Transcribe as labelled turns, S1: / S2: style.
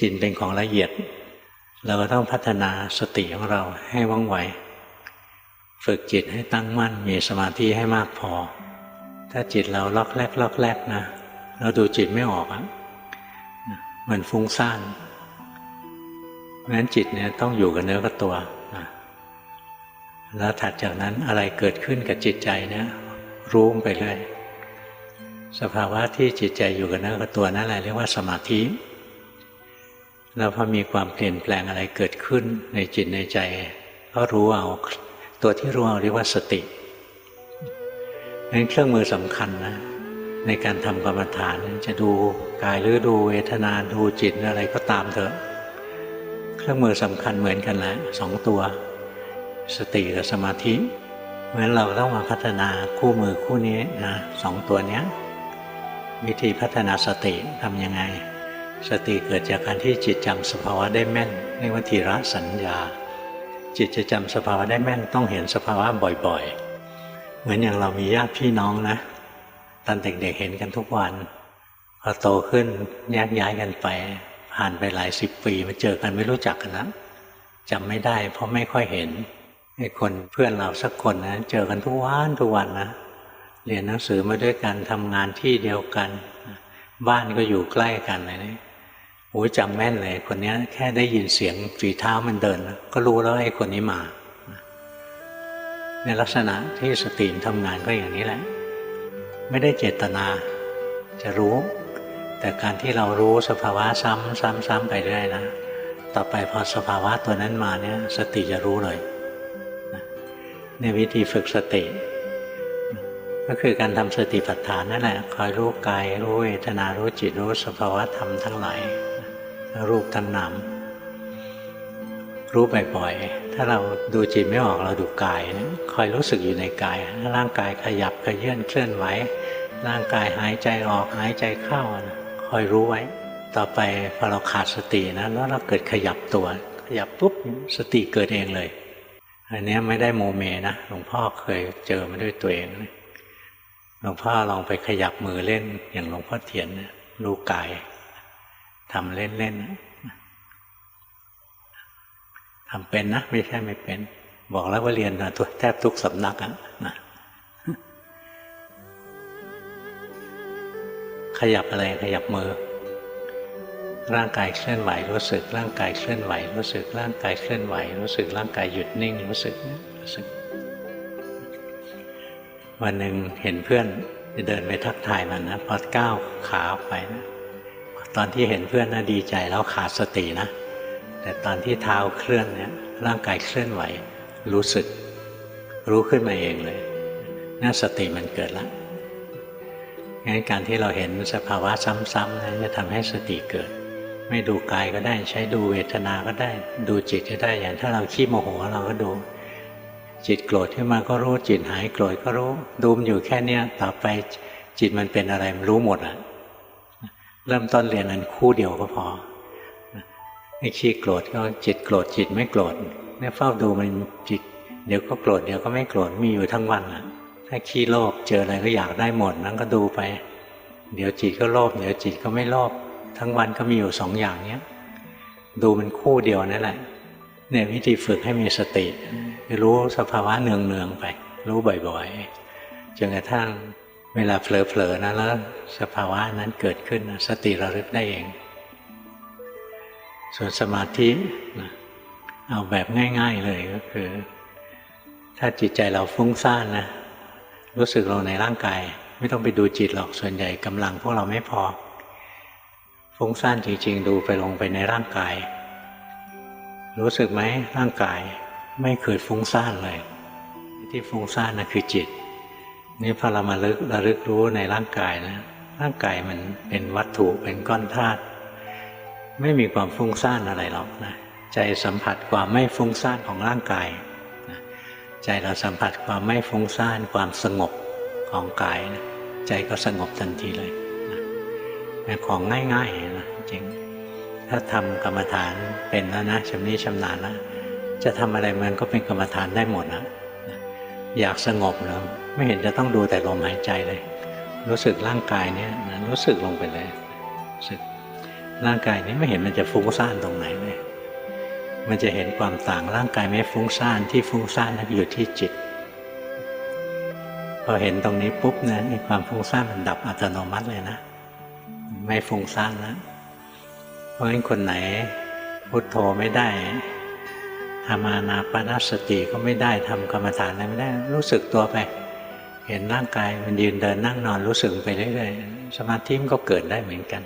S1: จิตเป็นของละเอียด เราก็ต้องพัฒนาสติของเราให้ว่องไวฝึกจิตให้ตั้งมั่นมีสมาธิให้มากพอ ถ้าจิตเราล็อกแรกล็อกแรกนะ เราดูจิตไม่ออกอะมันฟุ้งซ่านเพราะฉะนั้นจิตเนี่ยต้องอยู่กับเนื้อกับตัวแล้วถัดจากนั้นอะไรเกิดขึ้นกับจิตใจเนี่ยรู้ไปเลยสภาวะที่จิตใจอยู่กับเนื้อกับตัวนั่นแหละเรียกว่าสมาธิ แล้วพอมีความเปลี่ยนแปลงอะไรเกิดขึ้นในจิตในใจ ก็รู้เอา ตัวที่รู้เอาเรียกว่าสตินั้นเครื่องมือสำคัญนะในการทำกรรมฐานจะดูกายหรือดูเวทนาดูจิตอะไรก็ตามเถอะ เครื่องมือสำคัญเหมือนกันแหละสองตัว สติกับสมาธิเพราะฉะนั้นเราต้องมาพัฒนาคู่มือคู่นี้นะสองตัวเนี้ย วิธีพัฒนาสติทำยังไง สติเกิดจากการที่จิตจำสภาวะได้แม่นเรียกว่าทีระสัญญา จิตจะจำสภาวะได้แม่นต้องเห็นสภาวะบ่อยๆ เหมือนอย่างเรามีญาติพี่น้องนะตอนเด็กๆเห็นกันทุกวันพอโตขึ้นแยกย้ายกันไป ผ่านไปหลายสิบปีมาเจอกันไม่รู้จักกันแล้วจำไม่ได้เพราะไม่ค่อยเห็นไอ้คนเพื่อนเราสักคนนะเจอกันทุกวันทุกวันนะเรียนหนังสือมาด้วยกันทำงานที่เดียวกัน บ้านก็อยู่ใกล้กันเลยนี่ โอ้จำแม่นเลย คนนี้แค่ได้ยินเสียงฝีเท้ามันเดิน ก็รู้แล้วไอ้คนนี้มาในลักษณะที่สติทำงานก็อย่างนี้แหละ ไม่ได้เจตนาจะรู้ แต่การที่เรารู้สภาวะซ้ำซ้ำซ้ำไปเรื่อยนะ ต่อไปพอสภาวะตัวนั้นมาเนี่ยสติจะรู้เลยในวิธีฝึกสติ ก็คือการทำสติปัฏฐานนั่นแหละ คอยรู้กายรู้เวทนารู้จิตรู้สภาวะธรรมทั้งหลาย รูปทั้งนามรู้บ่อยๆถ้าเราดูจิตไม่ออกเราดูกายนะคอยรู้สึกอยู่ในกาย ร่างกายขยับขยื่นเคลื่อนไหวร่างกายหายใจออกหายใจเข้านะคอยรู้ไว้ ต่อไปพอเราขาดสตินะแล้วเราเกิดขยับตัว ขยับปุ๊บสติเกิดเองเลยอันนี้ไม่ได้โมเมนะหลวงพ่อเคยเจอมาด้วยตัวเองหลวงพ่อลองไปขยับมือเล่นอย่างหลวงพ่อเทียนรู้กาย ทำเล่นๆทำเป็นนะ ไม่ใช่ไม่เป็น บอกแล้วว่าเรียนนะแทบทุกสำนักอะนะขยับอะไรขยับมือ ร่างกายเคลื่อนไหวรู้สึก ร่างกายเคลื่อนไหวรู้สึก ร่างกายเคลื่อนไหวรู้สึก ร่างกายหยุดนิ่งรู้สึกรู้สึก วันหนึ่งเห็นเพื่อนจะเดินไปทักทายมันนะพอก้าวขาออกไปนะ ตอนที่เห็นเพื่อนนะดีใจแล้วขาดสตินะ แต่ตอนที่เท้าเคลื่อนเนี่ยร่างกายเคลื่อนไหว รู้สึก รู้ขึ้นมาเองเลยน่าสติมันเกิดแล้วงั้นการที่เราเห็นสภาวะซ้ำๆนะจะทำให้สติเกิด ไม่ดูกายก็ได้ ใช้ดูเวทนาก็ได้ ดูจิตก็ได้อย่างถ้าเราขี้โมโหเราก็ดู จิตโกรธขึ้นมาก็รู้จิตหายโกรธก็รู้ดูมอยู่แค่เนี้ยต่อไปจิตมันเป็นอะไรมันรู้หมดอะ เริ่มต้นเรียนอันคู่เดียวก็พอไอ้ขี้โกรธก็จิตโกรธจิตไม่โกรธเนี่ยเฝ้าดูมันจิต เดี๋ยวก็โกรธเดี๋ยวก็ไม่โกรธมีอยู่ทั้งวันอะถ้าขี้โลภเจออะไรก็อยากได้หมดนั้นก็ดูไป เดี๋ยวจิตก็โลภเดี๋ยวจิตก็ไม่โลภทั้งวันก็มีอยู่สองอย่างเนี้ยดูมันคู่เดียวนั่นแหละเนี่ยวิธีฝึกให้มีสติรู้สภาวะเนืองๆไป รู้บ่อยๆจนกระทั่ง เวลาเผลอๆนะแล้วสภาวะนั้นเกิดขึ้นสติระลึกได้เอง ส่วนสมาธินะเอาแบบง่าย ๆเลยก็คือ ถ้าจิตใจเราฟุ้งซ่านนะรู้สึกเราในร่างกาย ไม่ต้องไปดูจิตหรอกส่วนใหญ่กำลังพวกเราไม่พอ ฟุ้งซ่านจริง ๆ ดูไปลงไปในร่างกาย รู้สึกไหมร่างกายไม่เคยฟุ้งซ่านเลย ที่ฟุ้งซ่านนะคือจิต นี่พอเรามาลึกระลึกรู้ในร่างกายนะร่างกายมันเป็นวัตถุเป็นก้อนธาตุไม่มีความฟุ้งซ่านอะไรหรอกนะใจสัมผัสความไม่ฟุ้งซ่านของร่างกายนะใจเราสัมผัสความไม่ฟุ้งซ่านความสงบของกายนะใจก็สงบทันทีเลยนะของง่ายๆนะจริง ถ้าทำกรรมฐานเป็นแล้วนะชำนิชำนาญแล้วจะทำอะไรมันก็เป็นกรรมฐานได้หมดนะ อยากสงบนะไม่เห็นจะต้องดูแต่ลมหายใจเลย รู้สึกร่างกายเนี่ยนะรู้สึกลงไปเลยรู้สึกร่างกายนี้ไม่เห็นมันจะฟุ้งซ่านตรงไหนเลย มันจะเห็นความต่างร่างกายไม่ฟุ้งซ่านที่ฟุ้งซ่านนั้นอยู่ที่จิต พอเห็นตรงนี้ปุ๊บนะไอ้ความฟุ้งซ่านมันดับอัตโนมัติเลยนะ ไม่ฟุ้งซ่านแล้วเพราะฉะนั้นคนไหนพุทโธไม่ได้ ทำอานาปนสติก็ไม่ได้ทำกรรมฐานอะไรไม่ได้ รู้สึกตัวไป เห็นร่างกายมันยืนเดินนั่งนอนรู้สึกไปเรื่อยๆสมาธิมันก็เกิดได้เหมือนกัน